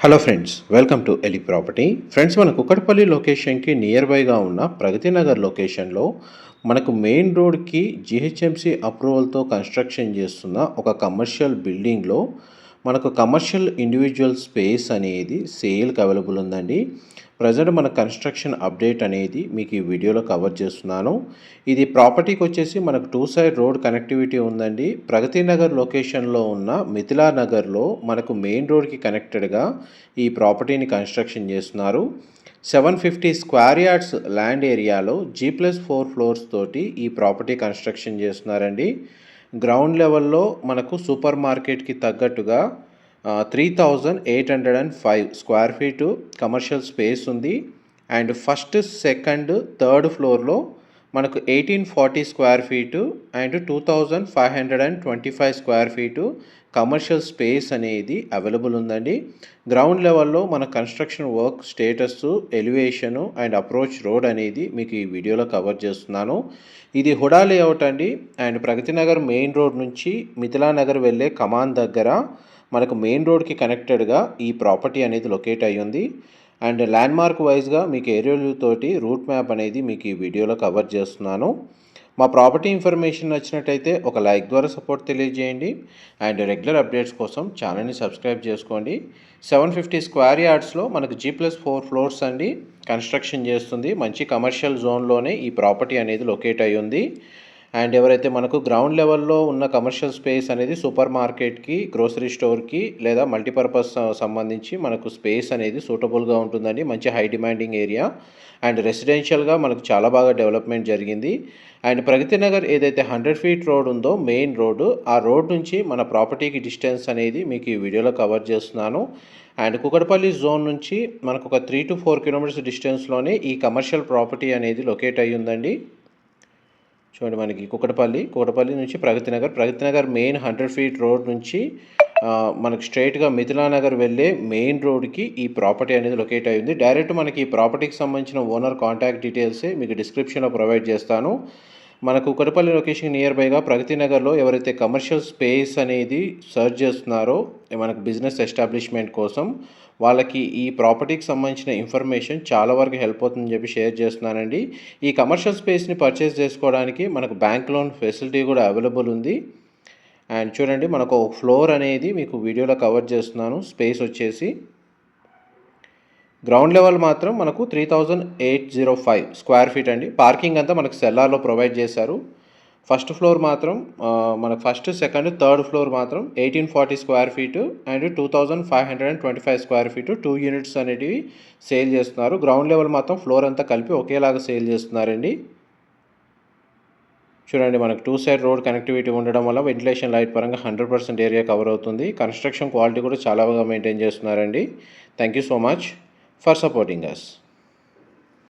Hello friends welcome to ఎలి property friends మన కుక్కటపల్లి లొకేషన్కి నియర్ బైగా ఉన్న ప్రగతి నగర్ లొకేషన్లో మనకు మెయిన్ రోడ్కి జిహెచ్ఎంసి అప్రూవల్తో కన్స్ట్రక్షన్ చేస్తున్న ఒక కమర్షియల్ బిల్డింగ్లో మనకు కమర్షియల్ ఇండివిజువల్ స్పేస్ అనేది సేల్కి అవైలబుల్ ఉందండి. ప్రజెంట్ మన కన్స్ట్రక్షన్ అప్డేట్ అనేది మీకు ఈ వీడియోలో కవర్ చేస్తున్నాను. ఇది ప్రాపర్టీకి వచ్చేసి మనకు టూ సైడ్ రోడ్ కనెక్టివిటీ ఉందండి. ప్రగతి నగర్ లొకేషన్లో ఉన్న మిథిలా నగర్లో మనకు మెయిన్ రోడ్కి కనెక్టెడ్గా ఈ ప్రాపర్టీని కన్స్ట్రక్షన్ చేస్తున్నారు. Seven fifty square yards land ఏరియాలో జీ ప్లస్ ఫోర్ ఫ్లోర్స్ తోటి ఈ ప్రాపర్టీ కన్స్ట్రక్షన్ చేస్తున్నారండి. గ్రౌండ్ లెవెల్లో మనకు సూపర్ మార్కెట్కి తగ్గట్టుగా three thousand eight hundred and five square feet commercial space ఉంది. అండ్ ఫస్ట్ సెకండ్ థర్డ్ ఫ్లోర్లో మనకు eighteen forty square feet and two thousand five hundred and twenty five square feet commercial space అనేది available ఉందండి. Ground లెవెల్లో మన construction work status elevation and approach road అనేది మీకు ఈ వీడియోలో కవర్ చేస్తున్నాను. ఇది హుడా లేఅవుట్ అండి. And Pragathi Nagar main road నుంచి మిథిలా నగర్ వెళ్ళే కమాన్ దగ్గర మనకు మెయిన్ రోడ్కి కనెక్టెడ్గా ఈ ప్రాపర్టీ అనేది లొకేట్ అయ్యి ఉంది అండ్ ల్యాండ్ మార్క్ వైజ్గా మీకు ఏరియల్ తోటి రూట్ మ్యాప్ అనేది మీకు ఈ వీడియోలో కవర్ చేస్తున్నాను. మా ప్రాపర్టీ ఇన్ఫర్మేషన్ నచ్చినట్టయితే ఒక లైక్ ద్వారా సపోర్ట్ తెలియజేయండి. అండ్ రెగ్యులర్ అప్డేట్స్ కోసం ఛానల్ని సబ్స్క్రైబ్ చేసుకోండి. సెవెన్ ఫిఫ్టీ స్క్వేర్ యార్డ్స్లో మనకు జీ ప్లస్ ఫోర్ ఫ్లోర్స్ అండి. కన్స్ట్రక్షన్ చేస్తుంది. మంచి కమర్షియల్ జోన్లోనే ఈ ప్రాపర్టీ అనేది లొకేట్ అయ్యి ఉంది అండ్ ఎవరైతే మనకు గ్రౌండ్ లెవెల్లో ఉన్న కమర్షియల్ స్పేస్ అనేది సూపర్ మార్కెట్కి గ్రోసరీ స్టోర్కి లేదా మల్టీపర్పస్ సంబంధించి మనకు స్పేస్ అనేది సూటబుల్గా ఉంటుందండి. మంచి హై డిమాండింగ్ ఏరియా. అండ్ రెసిడెన్షియల్గా మనకు చాలా బాగా డెవలప్మెంట్ జరిగింది. అండ్ ప్రగతి నగర్ ఏదైతే హండ్రెడ్ ఫీట్ రోడ్ ఉందో మెయిన్ రోడ్డు ఆ రోడ్ నుంచి మన ప్రాపర్టీకి డిస్టెన్స్ అనేది మీకు ఈ వీడియోలో కవర్ చేస్తున్నాను. అండ్ కుకటపల్లి జోన్ నుంచి మనకు ఒక త్రీ టు ఫోర్ కిలోమీటర్స్ డిస్టెన్స్లోనే ఈ కమర్షియల్ ప్రాపర్టీ అనేది లొకేట్ అయ్యి ఉందండి చూడండి మనకి కుకటపల్లి కుకటపల్లి నుంచి Pragathi Nagar. Pragathi Nagar main hundred feet road నుంచి మనకు స్ట్రైట్గా మిథిలా నగర్ వెళ్ళే మెయిన్ రోడ్కి ఈ ప్రాపర్టీ అనేది లొకేట్ అయింది డైరెక్ట్ మనకి ఈ ప్రాపర్టీకి సంబంధించిన ఓనర్ కాంటాక్ట్ డీటెయిల్సే మీకు డిస్క్రిప్షన్లో ప్రొవైడ్ చేస్తాను. మనకు కుకటపల్లి లొకేషన్ నియర్ బైగా ప్రగతి నగర్లో ఎవరైతే కమర్షియల్ స్పేస్ అనేది సర్చ్ చేస్తున్నారో మనకు బిజినెస్ ఎస్టాబ్లిష్మెంట్ కోసం వాళ్ళకి ఈ ప్రాపర్టీకి సంబంధించిన ఇన్ఫర్మేషన్ చాలా వరకు హెల్ప్ అవుతుందని చెప్పి షేర్ చేస్తున్నానండి. ఈ కమర్షియల్ స్పేస్ని పర్చేస్ చేసుకోవడానికి మనకు బ్యాంక్ లోన్ ఫెసిలిటీ కూడా అవైలబుల్ ఉంది. అండ్ చూడండి మనకు ఒక ఫ్లోర్ అనేది మీకు వీడియోలో కవర్ చేస్తున్నాను. స్పేస్ వచ్చేసి గ్రౌండ్ లెవెల్ మాత్రం మనకు three thousand eight zero five square feet అండి. పార్కింగ్ అంతా మనకు సెల్లార్లో ప్రొవైడ్ చేశారు. ఫస్ట్ ఫ్లోర్ మాత్రం మనకు ఫస్ట్ సెకండ్ థర్డ్ ఫ్లోర్ మాత్రం eighteen forty square feet and two thousand five hundred and twenty five square feet two units అనేటివి sale చేస్తున్నారు. గ్రౌండ్ లెవెల్ మాత్రం ఫ్లోర్ అంతా కలిపి ఒకేలాగా సేల్ చేస్తున్నారండి. చూడండి మనకు టూ సైడ్ రోడ్ కనెక్టివిటీ ఉండడం వల్ల వెంటిలేషన్ లైట్ పరంగా హండ్రెడ్ పర్సెంట్ ఏరియా కవర్ అవుతుంది. కన్స్ట్రక్షన్ క్వాలిటీ కూడా చాలా బాగా మెయింటైన్ చేస్తున్నారండి. Thank you so much. for supporting us.